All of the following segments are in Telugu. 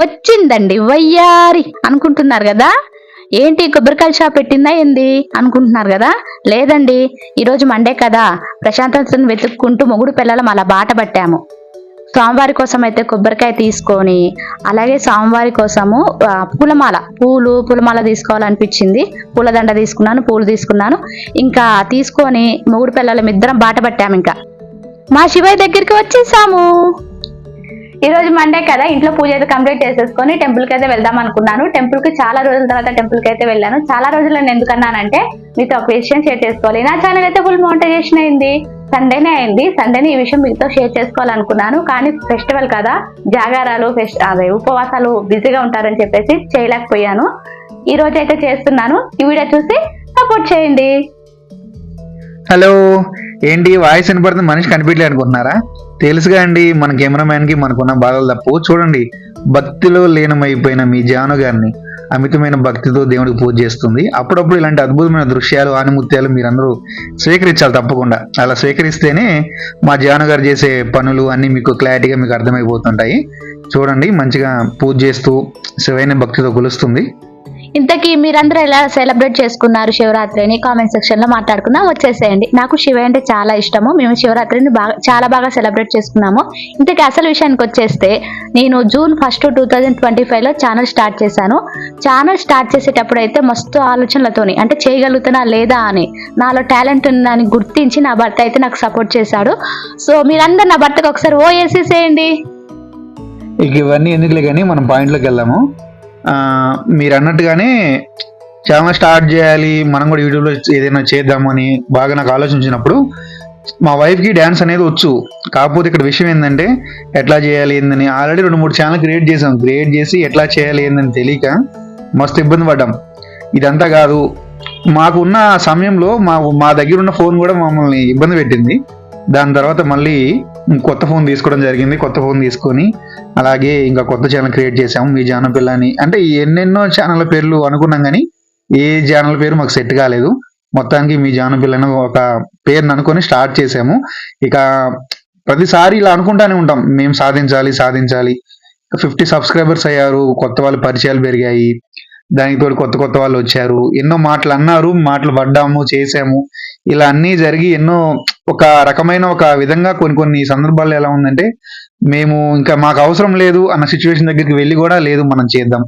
వచ్చిందండి వయ్యారి అనుకుంటున్నారు కదా? ఏంటి కొబ్బరికాయ షాప్ పెట్టిందా ఏంది అనుకుంటున్నారు కదా? లేదండి ఈరోజు మండే కదా. ప్రశాంతతను వెతుక్కుంటూ మొగుడు పిల్లలం అలా బాట పట్టాము. స్వామివారి కోసం అయితే కొబ్బరికాయ తీసుకొని అలాగే స్వామివారి కోసము పూలమాల. పూలు పూలమాల తీసుకోవాలనిపించింది. పూలదండ తీసుకున్నాను పూలు తీసుకున్నాను. ఇంకా తీసుకొని మొగుడు పిల్లలం ఇద్దరం బాట పట్టాము ఇంకా. మా శివయ్య దగ్గరికి వచ్చేసాము. ఈ రోజు మండే కదా ఇంట్లో పూజ అయితే కంప్లీట్ చేసేసుకొని టెంపుల్కి అయితే వెళ్దాం అనుకున్నాను. టెంపుల్కి చాలా రోజుల తర్వాత టెంపుల్కి అయితే వెళ్ళాను. చాలా రోజులు నేను ఎందుకన్నానంటే మీతో ఒక విషయం షేర్ చేసుకోవాలి. నా ఛానల్ అయితే ఫుల్ మోటివేషన్ అయింది. సండేనే అయింది. సండేనే ఈ విషయం మీతో షేర్ చేసుకోవాలనుకున్నాను. కానీ ఫెస్టివల్ కదా జాగారాలు ఫెస్ట్ అదే ఉపవాసాలు బిజీగా ఉంటారని చెప్పేసి చేయలేకపోయాను. ఈ రోజు అయితే చేస్తున్నాను. ఈ వీడియో చూసి సపోర్ట్ చేయండి. హలో ఏంటి వాయిస్ వినపడుతుంది? మనిషి కనిపించలే అనుకుంటున్నారా? తెలుసుగా అండి మన కెమెరామ్యాన్కి మనకున్న బాధలు తప్పు. చూడండి భక్తిలో లీనమైపోయిన మీ జాను గారిని అమితమైన భక్తితో దేవుడికి పూజ చేస్తుంది. అప్పుడప్పుడు ఇలాంటి అద్భుతమైన దృశ్యాలు ఆనిముత్యాలు మీరందరూ స్వీకరించాలి తప్పకుండా. అలా స్వీకరిస్తేనే మా జాను గారు చేసే పనులు అన్నీ మీకు క్లారిటీగా మీకు అర్థమైపోతుంటాయి. చూడండి మంచిగా పూజ చేస్తూ శివైన భక్తితో కొలుస్తుంది. ఇంతకీ మీరందరూ ఎలా సెలబ్రేట్ చేసుకున్నారు శివరాత్రిని? కామెంట్ సెక్షన్లో మాట్లాడుకుందాం. వచ్చేసేయండి. నాకు శివ అంటే చాలా ఇష్టము. మేము శివరాత్రిని బాగా చాలా బాగా సెలబ్రేట్ చేసుకున్నాము. ఇంతకీ అసలు విషయానికి వచ్చేస్తే నేను June first two thousand twenty ఫైవ్లో ఛానల్ స్టార్ట్ చేశాను. ఛానల్ స్టార్ట్ చేసేటప్పుడు అయితే మస్తు ఆలోచనలతోని అంటే చేయగలుగుతున్నా లేదా అని నాలో టాలెంట్ ఉందని గుర్తించి నా భర్త అయితే నాకు సపోర్ట్ చేశాడు. సో మీరందరూ నా భర్తకు ఒకసారి ఓ వేసేసేయండి ఇక ఇవన్నీ ఎందుకులే కానీ మనం పాయింట్లోకి వెళ్దాము. మీరు అన్నట్టుగానే ఛానల్ స్టార్ట్ చేయాలి మనం కూడా యూట్యూబ్లో ఏదైనా చేద్దామని బాగా నాకు ఆలోచించినప్పుడు మా వైఫ్కి డ్యాన్స్ అనేది వచ్చు. కాకపోతే ఇక్కడ విషయం ఏంటంటే ఎట్లా చేయాలి ఏందని ఆల్రెడీ రెండు మూడు ఛానల్ క్రియేట్ చేసాం. క్రియేట్ చేసి ఎట్లా చేయాలి ఏందని తెలియక మస్తు ఇబ్బంది పడ్డాం. ఇదంతా కాదు మాకున్న సమయంలో మా మా దగ్గర ఉన్న ఫోన్ కూడా మమ్మల్ని ఇబ్బంది పెట్టింది. దాని తర్వాత మళ్ళీ కొత్త ఫోన్ తీసుకోవడం జరిగింది. కొత్త ఫోన్ తీసుకొని అలాగే ఇంకా కొత్త ఛానల్ క్రియేట్ చేసాము మీ ఛానల్ పిల్ల అని అంటే ఎన్నెన్నో ఛానల్ పేర్లు అనుకున్నాం కానీ ఏ ఛానల్ పేరు మాకు సెట్ కాలేదు. మొత్తానికి మీ ఛానల్ పిల్లని ఒక పేరుని అనుకొని స్టార్ట్ చేసాము ఇక ప్రతిసారి ఇలా అనుకుంటానే ఉంటాం. మేము సాధించాలి సాధించాలి. ఫిఫ్టీ సబ్స్క్రైబర్స్ అయ్యారు. కొత్త వాళ్ళ పరిచయాలు పెరిగాయి. దానికి తోడు కొత్త కొత్త వాళ్ళు వచ్చారు. ఎన్నో మాటలు అన్నారు. మాటలు పడ్డాము చేసాము ఇలా అన్నీ జరిగి ఎన్నో ఒక రకమైన ఒక విధంగా కొన్ని కొన్ని సందర్భాల్లో ఎలా ఉందంటే మేము ఇంకా మాకు అవసరం లేదు అన్న సిచ్యువేషన్ దగ్గరికి వెళ్ళి కూడా లేదు మనం చేద్దాం.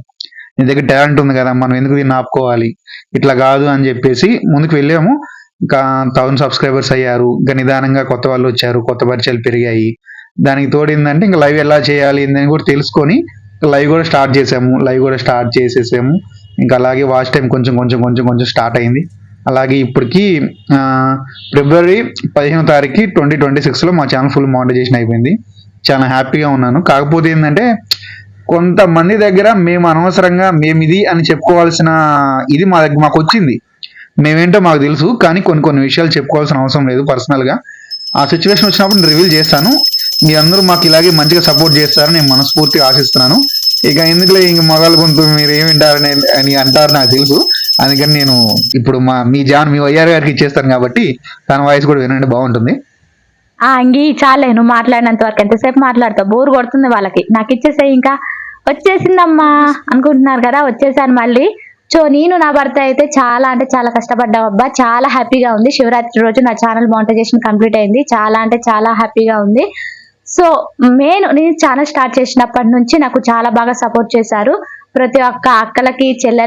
నీ దగ్గర టాలెంట్ ఉంది కదా మనం ఎందుకు దీన్ని ఆపుకోవాలి? ఇట్లా కాదు అని చెప్పేసి ముందుకు వెళ్ళాము. ఇంకా థౌసండ్ సబ్స్క్రైబర్స్ అయ్యారు. ఇంకా నిదానంగా కొత్త వాళ్ళు వచ్చారు. కొత్త పరిచయాలు పెరిగాయి. దానికి తోడు ఏంటంటే ఇంకా లైవ్ ఎలా చేయాలి అని కూడా తెలుసుకొని లైవ్ కూడా స్టార్ట్ చేసాము. లైవ్ కూడా స్టార్ట్ చేసేసాము. ఇంకా అలాగే వాచ్ టైం కొంచెం కొంచెం కొంచెం కొంచెం స్టార్ట్ అయింది. అలాగే ఇప్పటికి ఫిబ్రవరి పదిహేనో తారీఖు ట్వంటీ ట్వంటీ సిక్స్లో మా ఛానల్ ఫుల్ మానిటైజేషన్ అయిపోయింది. చాలా హ్యాపీగా ఉన్నాను. కాకపోతే ఏంటంటే కొంతమంది దగ్గర మేము అనవసరంగా మేము ఇది అని చెప్పుకోవాల్సిన ఇది మా దగ్గర మాకు వచ్చింది. మేమేంటో మాకు తెలుసు కానీ కొన్ని కొన్ని విషయాలు చెప్పుకోవాల్సిన అవసరం లేదు పర్సనల్గా. ఆ సిచ్యువేషన్ వచ్చినప్పుడు నేను రివీల్ చేస్తాను. మీ అందరూ మాకు ఇలాగే మంచిగా సపోర్ట్ చేస్తారని నేను మనస్ఫూర్తిగా ఆశిస్తున్నాను. ఇక ఎందుకులే ఇంక మగాళ్ళు కొంత మీరు ఏమి అని అంటారు నాకు తెలుసు. అందుకని నేను ఇప్పుడు మా మీ జాన్ మీ వైఆర్ గారికి ఇచ్చేస్తాను కాబట్టి తన వాయిస్ కూడా వినండి బాగుంటుంది. ఆ అంగి చాలే నువ్వు మాట్లాడినంత వరకు ఎంతసేపు మాట్లాడతావు? బోర్ కొడుతుంది వాళ్ళకి. నాకు ఇచ్చేసే ఇంకా. వచ్చేసిందమ్మా అనుకుంటున్నారు కదా వచ్చేసాను మళ్ళీ. సో నేను నా భర్త అయితే చాలా అంటే చాలా కష్టపడ్డాం అబ్బా. చాలా హ్యాపీగా ఉంది. శివరాత్రి రోజు నా ఛానల్ మోనిటైజేషన్ కంప్లీట్ అయింది. చాలా అంటే చాలా హ్యాపీగా ఉంది. సో మెయిన్ నేను ఛానల్ స్టార్ట్ చేసినప్పటి నుంచి నాకు చాలా బాగా సపోర్ట్ చేశారు. ప్రతి ఒక్క అక్కలకి చెల్లె